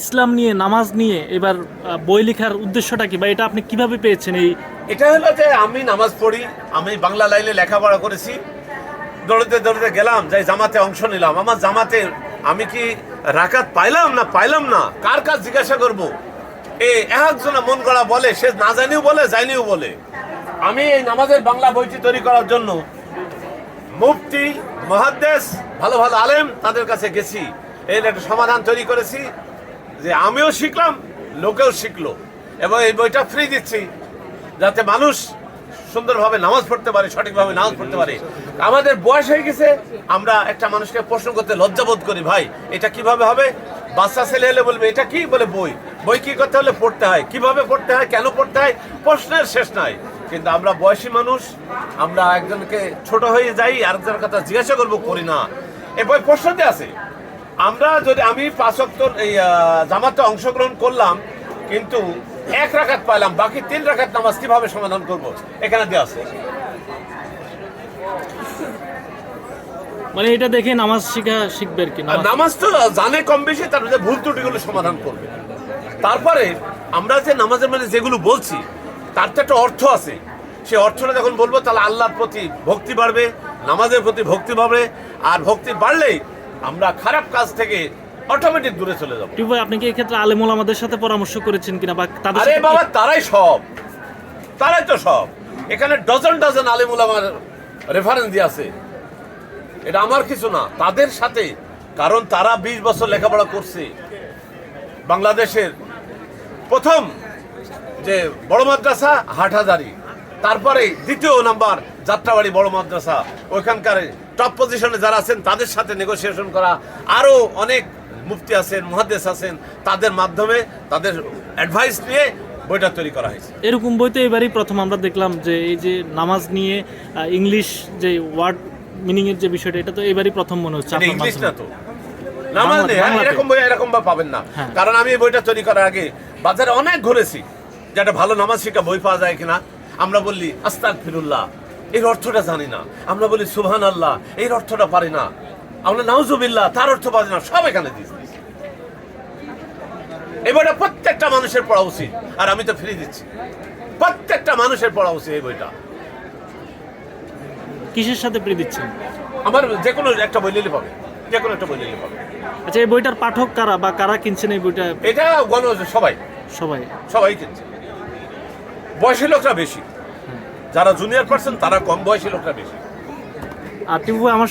ইসলাম নিয়ে, নামাজ নিয়ে এবার বই লেখার উদ্দেশ্যটা কি? বা এটা আপনি কীভাবে পেয়েছেন এই এটা হলো যে আমি নামাজ পড়ি, আমি বাংলা লাইনে লেখাপড়া করেছি। দৌড়তে দৌড়তে গেলাম, যাই জামাতে অংশ নিলাম। আমার জামাতে আমি কি রাকাত পাইলাম না পাইলাম না? কার কাজ জিজ্ঞাসা করব? এ একজনে মন করা বলে, সে না জানিও বলে জানিও বলে। আমি এই নামাজের বাংলা বইটি তৈরি করার জন্য মুফতি, মহাদ্দেশ, ভালো ভালো আলেম তাদের কাছে গেছি। এর একটা সমাধান তৈরি করেছি। যে আমিও শিখলাম, লোকেও শিখলো। এবং এই বইটা ফ্রি দিচ্ছি, যাতে মানুষ সুন্দরভাবে নামাজ পড়তে পারে, সঠিকভাবে নামাজ পড়তে পারে। আমাদের বয়স হয়ে গেছে, আমরা একটা মানুষকে প্রশ্ন করতে লজ্জাবোধ করি, ভাই, এটা কীভাবে হবে? বাচ্চা ছেলে হলে বলবে, এটা কি? বলে, বই। বই কি করতে হলে পড়তে হয়, কীভাবে পড়তে হয়, কেন পড়তে হয়, প্রশ্নের শেষ নাই। কিন্তু আমরা বয়সী মানুষ, আমরা একজনকে ছোট হয়ে যাই, আরেকজনের কথা জিজ্ঞাসা করব, করি না। এ বই প্রশ্নতে আছে। আমরা যদি আমি পাঁচ অক্টর এই জামাতে অংশগ্রহণ করলাম কিন্তু এক রাখাত পাইলাম বাকি তিন রাখাত নামাজ কীভাবে সমাধান করব? এখানে দেওয়া আছে। মানে এটা দেখে নামাজ শিখা শিখবে আর কি নামাজ তো জানে কম বেশি তার মধ্যে ভুল ত্রুটিগুলো সমাধান করবে। তারপরে আমরা যে নামাজের মানে যেগুলো বলছি তার তো একটা অর্থ আছে। সে অর্থটা যখন বলব তাহলে আল্লাহর প্রতি ভক্তি বাড়বে নামাজের প্রতি ভক্তি বাড়বে আর ভক্তি বাড়লেই আমরা খারাপ কাজ থেকে অটোমেটিক দূরে চলে যাব। টিপু ভাই আপনি কি এক্ষেত্রে আলেমুল আমাদের সাথে পরামর্শ করেছেন কিনা বা তাদের আরে সাথে বাবা তারাই সব। তারাই তো সব। এখানে ডজন ডজন আলিমুল আমার রেফারেন্স দিয়ে আছে। এটা আমার কিছু না তাদের সাথে। কারণ তারা বিশ বছর লেখাপড়া করছে। বাংলাদেশের প্রথম যে বড় মাদ্রাসা হাটহাজারি। তারপরে দ্বিতীয় নাম্বার যাত্রাবাড়ি বড় মাদ্রাসা। ওইখানকার টপ পজিশনে যারা আছেন তাদের সাথে নেগোসিয়েশন করা। আরও অনেক মুফতি আছেন মহাদেশ আছেন তাদের মাধ্যমে তাদের অ্যাডভাইস নিয়ে বইটা তৈরি করা হয়েছে। এরকম বই তো এবারই প্রথম আমরা দেখলাম যে এই যে নামাজ নিয়ে ইংলিশ যে ওয়ার্ড মিনিং এর যে বিষয়টা এটা তো এবারই প্রথম মনে হচ্ছে এটা আপনার ইংলিশ না তো। নামাজ নেই হ্যাঁ, এরকম বই এরকম বা পাবেন না। হ্যাঁ। কারণ আমি এই বইটা তৈরি করার আগে বাজারে অনেক ঘুরেছি যে একটা ভালো নামাজ শিক্ষা বই পাওয়া যায় কিনা। আমরা বললি আস্তাক ফিরুল্লাহ এর অর্থটা জানি না। আমরা বলি সুহান আল্লাহ এর অর্থটা পারি না। আমরা নাউজুবিল্লাহ তার অর্থ পারি না। সব এখানে দিচ্ছি এই বইটা প্রত্যেকটা মানুষের পড়া উচিত। আর আমি তো ফ্রি দিচ্ছি। প্রত্যেকটা মানুষের পড়া উচিত এই বইটা। কিসের সাথে প্রি দিচ্ছেন? আমার যে কোনো একটা বই নিলে পাবে। যে কোনো একটা বই নিলে পাবে। আচ্ছা এই বইটার পাঠক কারা বা কারা কিনছেন এই বইটা? এটা গণ সবাই। সবাই। সবাই কিনছে। বয়সী লোকরা বেশি। যারা জুনিয়র পার্সন তারা কম বয়সী লোকরা বেশি। আর আমার